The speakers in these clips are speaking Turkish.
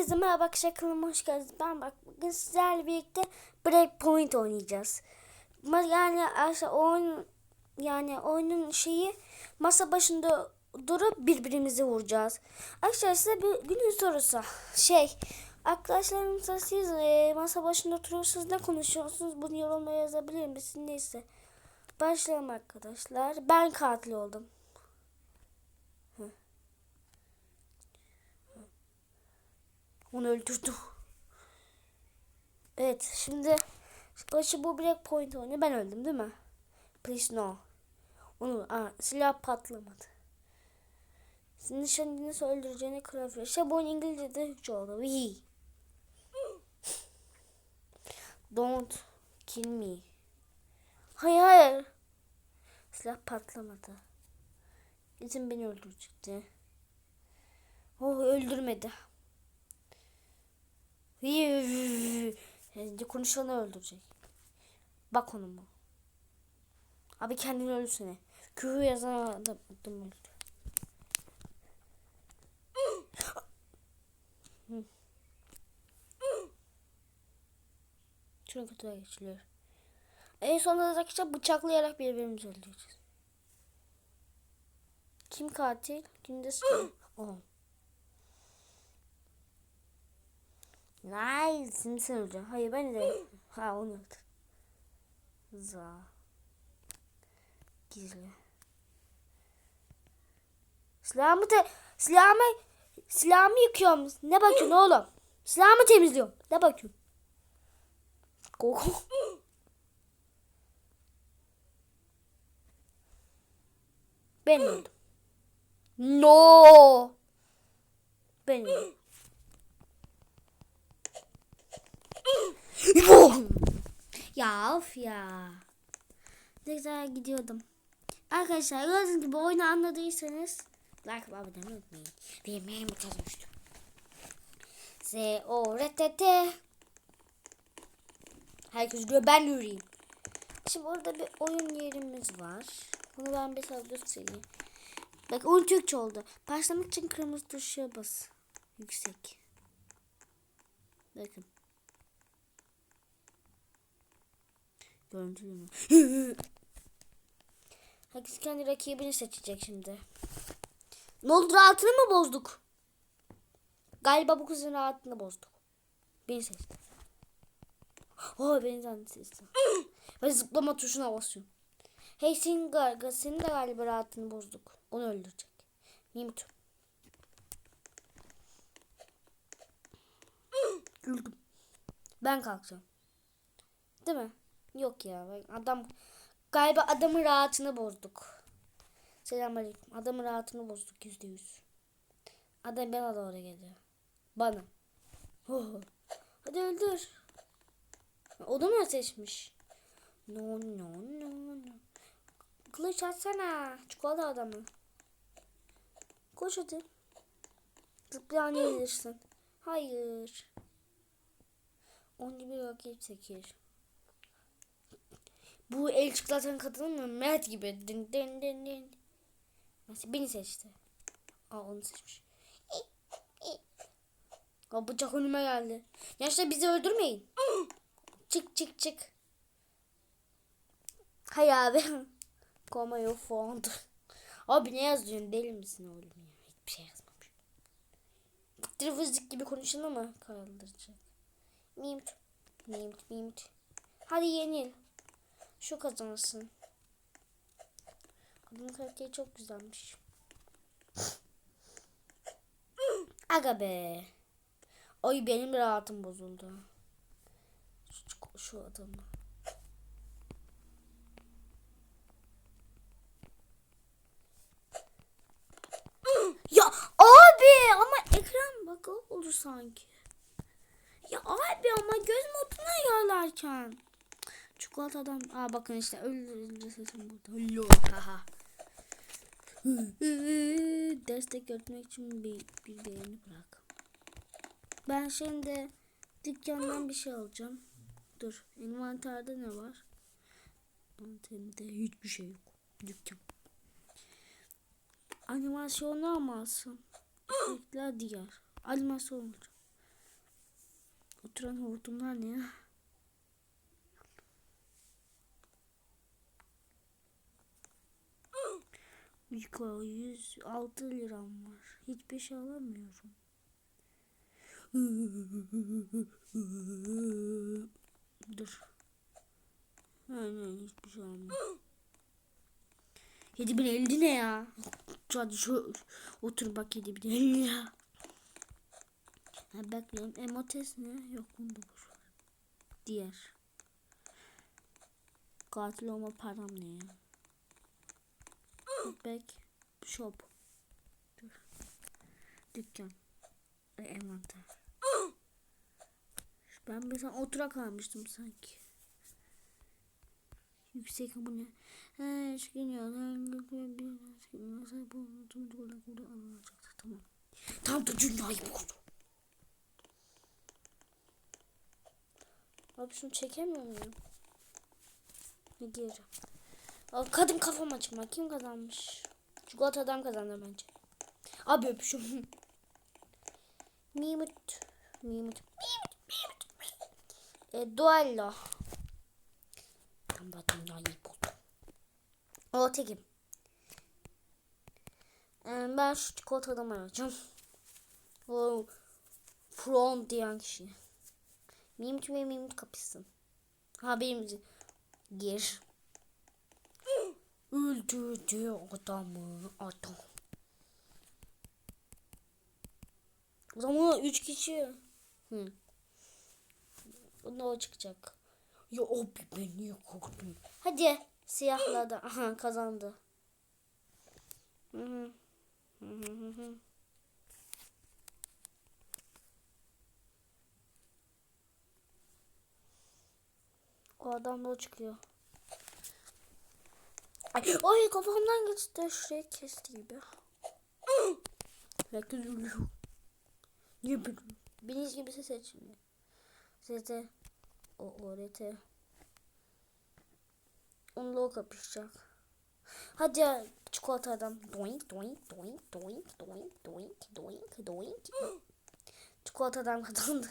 Hepinize merhaba arkadaşlar kanalıma hoş geldiniz. Ben bak bugün sizlerle birlikte Breakpoint oynayacağız. Yani arkadaşlar oyun yani oyunun şeyi masa başında durup birbirimizi vuracağız. Arkadaşlar size bir günün sorusu. Şey arkadaşlarımsa siz e, masa başında oturuyorsunuz ne konuşuyorsunuz bunu yorumlara yazabilir misiniz? Neyse. Başlayalım arkadaşlar. Ben katil oldum. Onu öldürdü. Evet şimdi başı bu break point oyunu ben öldüm değil mi? Please no. Onu aa, silah patlamadı. Senin nişanlını öldüreceğine kıyafet. İşte bu İngilizce'de Türkçe oldu. Don't kill me. Hayır hayır. Silah patlamadı. Kesin beni öldürecekti. Oh öldürmedi. Şimdi konuşanı öldürecek. Bak onu mu? Abi kendini öldürsene. Küfür yazan adam, adam öldü. Şunu kötüye geçiliyor. En sonunda da arkadaşlar bıçaklayarak birbirimizi öldüreceğiz. Kim katil? Sıra? Oh. Nice. Şimdi sen öleceksin. Hayır ben de. Ha onu öldür. Za. Gizli. Silahımı te silahımı silahımı yıkıyorum. Ne bakıyorsun oğlum? Silahımı temizliyorum. Ne bakıyorsun? Koku. Ben öldüm. No. Ben öldüm. Ya of ya. Ne güzel gidiyordum. Arkadaşlar gördüğünüz gibi oyunu anladıysanız like ve abone unutmayın. Ve yemeğimi kazanmıştım. Z O R T T Herkes diyor ben yürüyeyim. Şimdi burada bir oyun yerimiz var. Bunu ben bir sana göstereyim. Bak oyun Türkçe oldu. Başlamak için kırmızı tuşa bas. Yüksek. Bakın. Görüntülü mü? Herkes kendi rakibini seçecek şimdi. Ne oldu rahatını mı bozduk? Galiba bu kızın rahatını bozduk. Beni seçti. Oh beni zannetsin. Ben zıplama tuşuna basıyorum. Hey senin, gal senin de galiba rahatını bozduk. Onu öldürecek. Mimut. Güldüm. Ben kalkacağım. Değil mi? Yok ya. Adam galiba adamın rahatını bozduk. Selamünaleyküm. Adamın rahatını bozduk yüzde yüz. Adam bana doğru geliyor. Bana. Oh. Hadi öldür. O da mı seçmiş? No no no no. Kılıç atsana. Çikolata adamı. Koş hadi. Zıplayan yenilirsin. Hayır. Onu bir rakip sekir. Bu el çikolatan kadını mı? Mert gibi. Din din din din. Mesela beni seçti. Aa onu seçmiş. Aa bıçak önüme geldi. Yaşta bizi öldürmeyin. çık çık çık. Hay abi. Koma yok font. Abi ne yazıyorsun deli misin oğlum ya? Hiçbir şey yazmamış. Trifizlik gibi konuşun ama kaldıracak. Mimt. Mimt mimt. Hadi yenil. Şu kazansın. Adamın karakteri çok güzelmiş. Aga be. Ay benim rahatım bozuldu. Şu, şu adamı. Ya abi ama ekran baka olur sanki. Ya abi ama göz moduna ayarlarken. Çikolatadan. Aa bakın işte öldürücü sesim burada. Lol. Haha. Destek görmek için bir, bir beğeni bırak. Ben şimdi dükkandan bir şey alacağım. Dur. Envanterde ne var? Envanterimde hiçbir şey yok. Dükkan. Animasyonu ama alsın. Efektler diğer. Animasyon olacak. Oturan hortumlar ne ya? Miko 106 liram var. Hiçbir şey alamıyorum. Dur. Aynen hiçbir şey almıyorum. 7050 ne ya? Hadi şu otur bak 7050 ya. Ha bekliyorum. Emotes ne? Yok bunu da boş ver. Diğer. Katil olma param ne ya? Back shop. Dur. Dükkan. E, envanter. Ben sen oturak almıştım sanki. Yüksek abone. He, şu alınacaktı. Tamam. Tam da dünyayı buldu. Abi şunu çekemiyor muyum? Ne? Aa, kadın kafam açma. Kim kazanmış? Çikolata adam kazandı bence. Abi öpüşüm. Mimut. Mimut. Mimut. Mimut. E, duello. Tam da dünyayı buldum. O tekim. E, ben şu çikolatadan arayacağım. O front diyen kişi. Mimut ve Mimut kapışsın. Ha benim gir. Öldürdü adamı adam. O zaman üç kişi. Hı. Bunda o çıkacak. Ya abi ben niye korktum? Hadi siyahla da. Aha kazandı. O adam da o çıkıyor. Ay, ay kafamdan geçti. Şuraya kesti gibi. Herkes ölüyor. Niye böyle? Beniz gibi ses seçmiyor. Sete. O orete. Onunla o kapışacak. Hadi ya, çikolata adam. Doink doink doink doink doink doink doink doink. çikolata adam kazandı.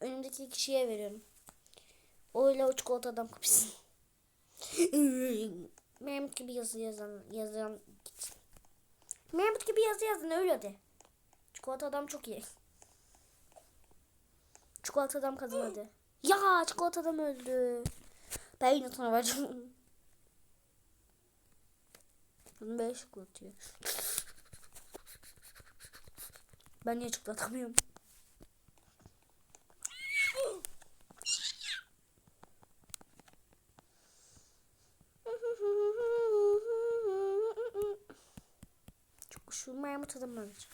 Önümdeki kişiye veriyorum. Öyle o çikolata adam kapışsın. Mehmet gibi yazı yazan yazan gitsin. Mehmet gibi yazı yazın öyle de. Çikolata adam çok iyi. Çikolata adam kazandı. Ya çikolata adam öldü. Ben yine sana vereceğim. Bunu böyle çikolatıyor. Ben niye çikolatamıyorum? Çok şu Mahmut adam alacağım.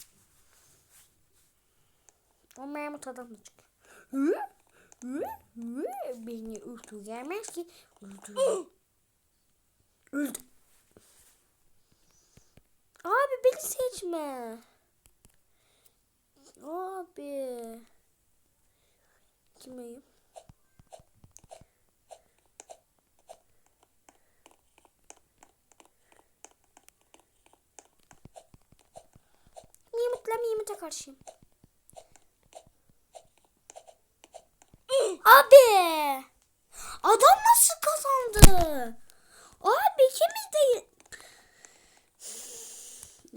O Mahmut adam da çıkıyor. Hı? Hı? Hı? Beni öldüremez ki. Öldür. Öldü. Abi beni seçme. Abi. Kimeyim? Mimutla Mimut'a karşıyım. Abi! Adam nasıl kazandı? Abi ikimiz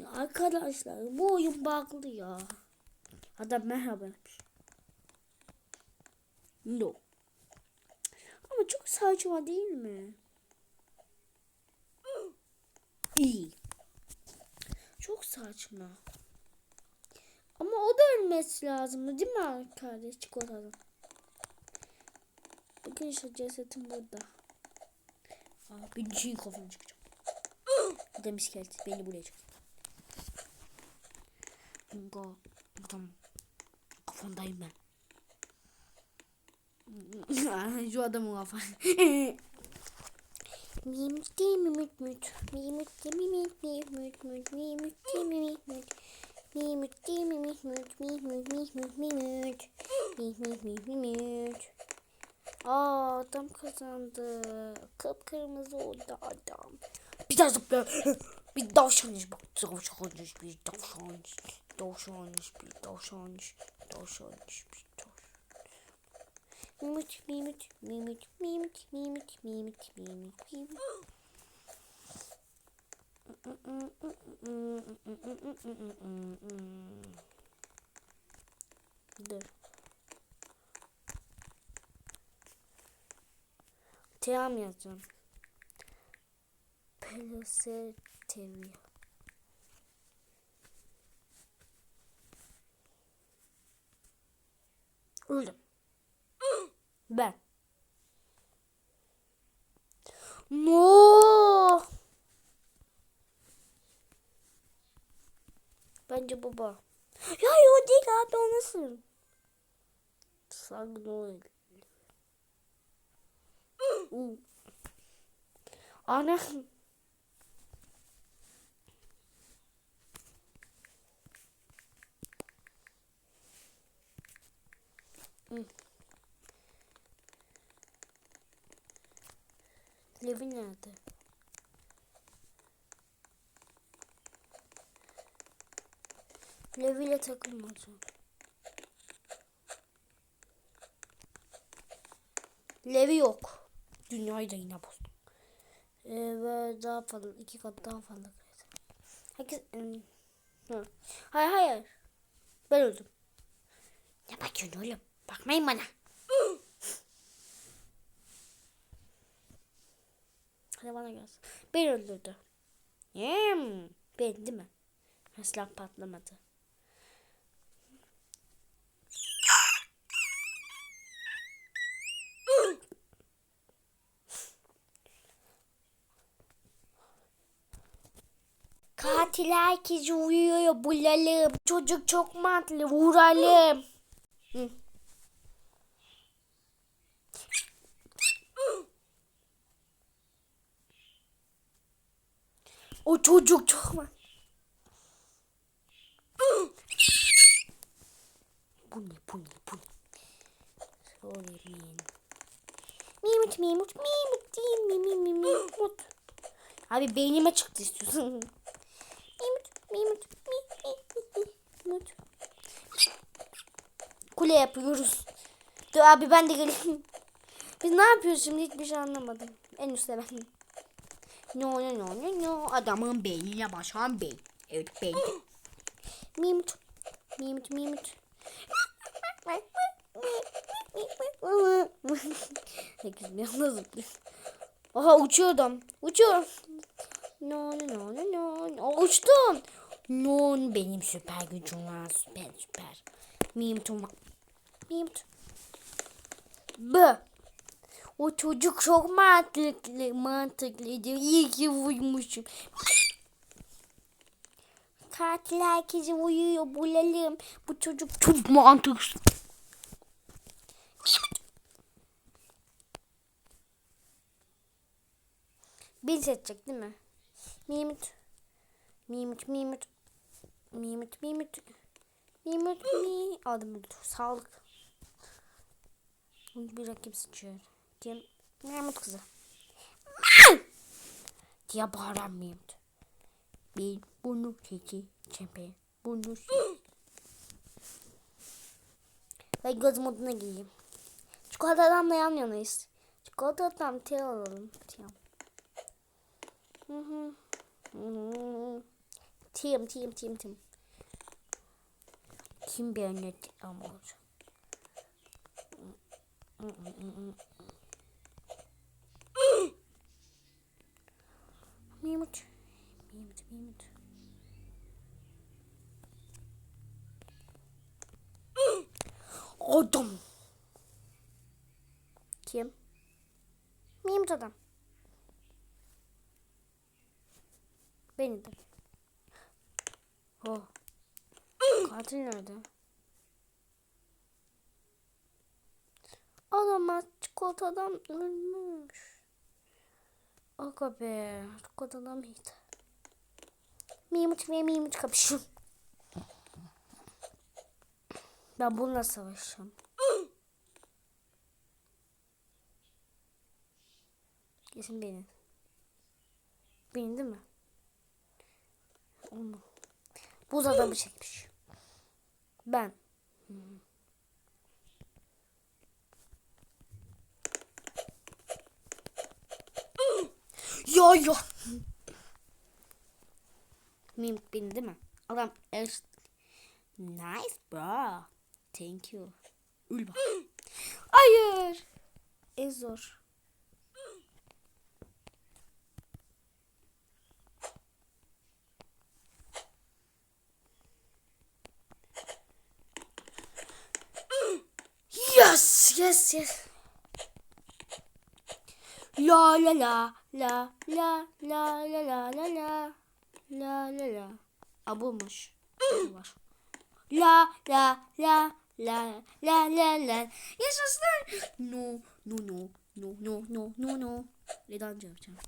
Arkadaşlar bu oyun bağlı ya. Adam merhaba. No. Ama çok saçma değil mi? İyi. Çok saçma. Ama o da ölmesi lazım değil mi kardeş çikolatadan? Bakın işte cesetim burada. Aa, benim şeyin kafam çıkacak. Bir de miskelet beni buraya çık. Bunga tamam. Kafandayım ben. Şu adamın kafası. Mimik değil mimik müt. Mimik değil mimik mimik müt müt. Mimik değil mimik müt. Mimik değil mimik müt. Mimik mimik mimik mimik. Mimik mimik mimik. Aa adam kazandı. Kıpkırmızı oldu adam. Bir daha zıplıyor. Bir daha şanış baktı. Tavşanmış bir tavşanmış. Tavşanmış bir tavşanmış. Tavşanmış bir tavşanmış. Mimit mimit mimit mimit mimit mimit mimit mimit. Dur. Team yazacağım. Pelose TV. Öldüm. Ben. No. Bence baba. Ya o değil abi o nasıl? Uh. Ana. Hı. Levi nerede? Levi ile takılmayacağım. Levi yok. Dünyayı da yine bozdum. Ee, ve daha fazla, iki kat daha fazla kredi. Herkes... Hayır hayır. Ben öldüm. Ne bakıyorsun oğlum? Bakmayın bana. Hadi bana gelsin. Beni öldürdü. Yem. Ben değil mi? Silah patlamadı. Katil herkesi uyuyor bulalım. Çocuk çok mantıklı vuralım. O çocuk çok mantıklı. Bu ne bu ne bu ne? Man. Mimut mimut mimut değil mi mimut. Abi beynime çıktı istiyorsun. mimut mimut mi mi mi mimut. Kule yapıyoruz. Dur abi ben de geleyim. Biz ne yapıyoruz şimdi hiçbir şey anlamadım. En üstte ben. No no no no no. Adamın beynine başkan beyin. Evet beyin. Mimut. Mimut mimut. Herkes bir anda zıplıyor. Aha uçuyor adam. Uçuyor. No no no no no. no. Uçtum. No benim süper gücüm var. Süper süper. Mimtum. Mimtum. B. O çocuk çok mantıklı, mantıklıydı. İyi ki vurmuşum. Katil herkesi uyuyor bulalım. Bu çocuk çok mantıksız. Bir seçecek değil mi? Mimut. Mimut, mimut. Mimut, mimut. Mimut, mi. Adım öldü. Sağlık. Bir rakip seçiyor. Diye Mimut kızı. diye bağıran Mimut. Ben bunu seçeceğim. Bunu seçeceğim. Ve göz moduna giyeyim. Çikolata adamla yan yanayız. Çikolata adam tel alalım. Hı. Tim tim tim tim. Kim beğenir ama olacak. Mimut. Mimut mimut. Adam. Kim? Mimut adam. Beni de. Oh. Katil nerede? Scott adam ölmüş. Aga be. Scott adam iyiydi. Mimuç ve Mimuç kapışın. Ben bununla savaşacağım. Kesin benim. Benim değil mi? Onu. Buz adamı çekmiş. Ben. Hı. Ya ya. Mimik beni değil mi? Adam es- Nice bro. Thank you. Ül bak. Hayır. Ezor. Yes, yes, yes. La la la la la la la la la la la la la. A bulmuş. Bu var. La la la la la la la. Yaşasın. No no no no no no no no. Neden yapacağım?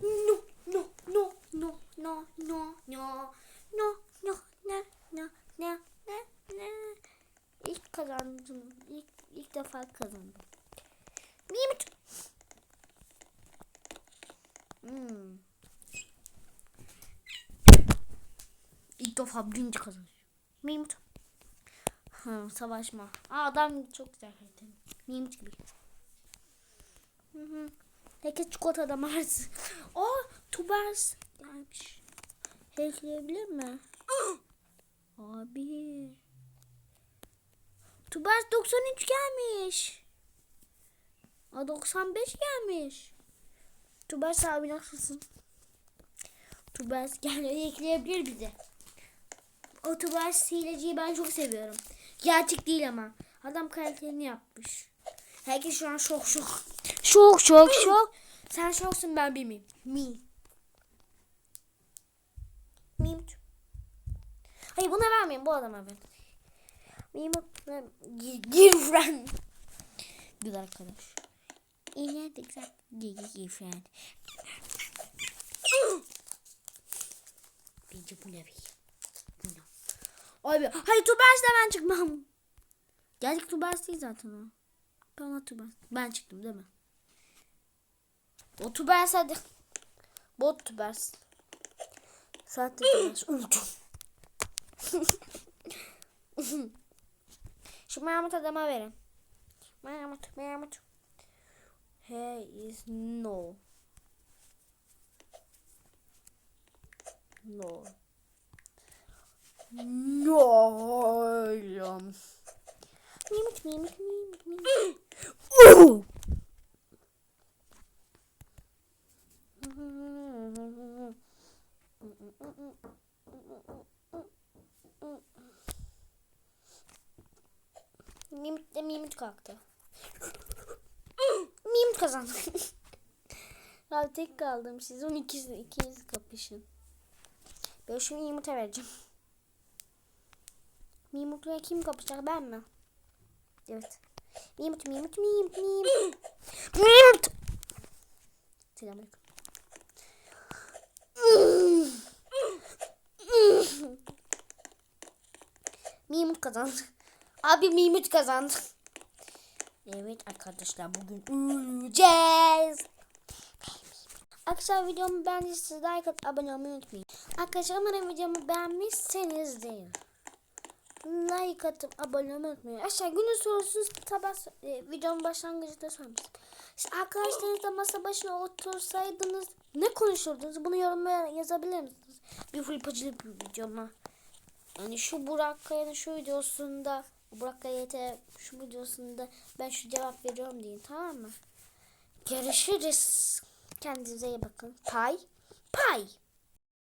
No no no no no no no no no no no no İlk kazandım. İlk, ilk defa kazandım. Mimit. Hmm. İlk defa birinci kazanıyorum. Mimit. Ha, savaşma. Aa, adam çok güzel kaliteli. Mimit gibi. Hı hı. Herkes çikolata Mars. Aa Tubers gelmiş. Hackleyebilir mi? Abi. Tubers 93 gelmiş. Aa 95 gelmiş. Tubers abi nasılsın? Tubers gel ekleyebilir bize. O Tubers hileciyi ben çok seviyorum. Gerçek değil ama. Adam kalitelerini yapmış. Herkes şu an şok şok. Şok şok şok. Sen şoksun ben bilmeyeyim. Mi. Mim. Hayır buna vermeyeyim bu adama ver. Mim. Girlfriend. Güzel arkadaş. İyi de güzel. Girlfriend. Bence bu ne be? Bu ne? Abi hayır Tubers'le ben çıkmam. Gerçek Tubers değil zaten o. Bana Tubers. Ben çıktım değil mi? O Tubers hadi. Bot Tubers. Sahte Tubers. Uydum. Şu Mahmut adama verin. Mahmut, Mahmut. He is no. No. No. Mimik, mimik, mimik, mimik. Uh! Mimik de Mimik kalktı. Mimik kazandı. ya tek kaldım. Siz 12 ikiniz kapışın. Ben şimdi Mimik'e vereceğim. Mimik'le kim kapışacak ben mi? Evet. Mimik, Mimik, Mimik, Mimik. Mimik. Selamünaleyküm. Mimut kazandı. Abi Mimut kazandı. Evet arkadaşlar bugün öleceğiz. Arkadaşlar videomu beğendiyseniz like atıp abone olmayı unutmayın. Arkadaşlar umarım videomu beğenmişseniz değil. Like atıp abone olmayı unutmayın. Aşağı günün sorusunu sabah e, videonun başlangıcında sormuştum. İşte arkadaşlarınızla masa başına otursaydınız ne konuşurdunuz? Bunu yorumlara yazabilir misiniz? Bir flippacılık bir videoma. Yani şu Burak Kaya'nın şu videosunda Burak Kaya'ya şu videosunda ben şu cevap veriyorum deyin tamam mı? Görüşürüz. Kendinize iyi bakın. Pay. Pay.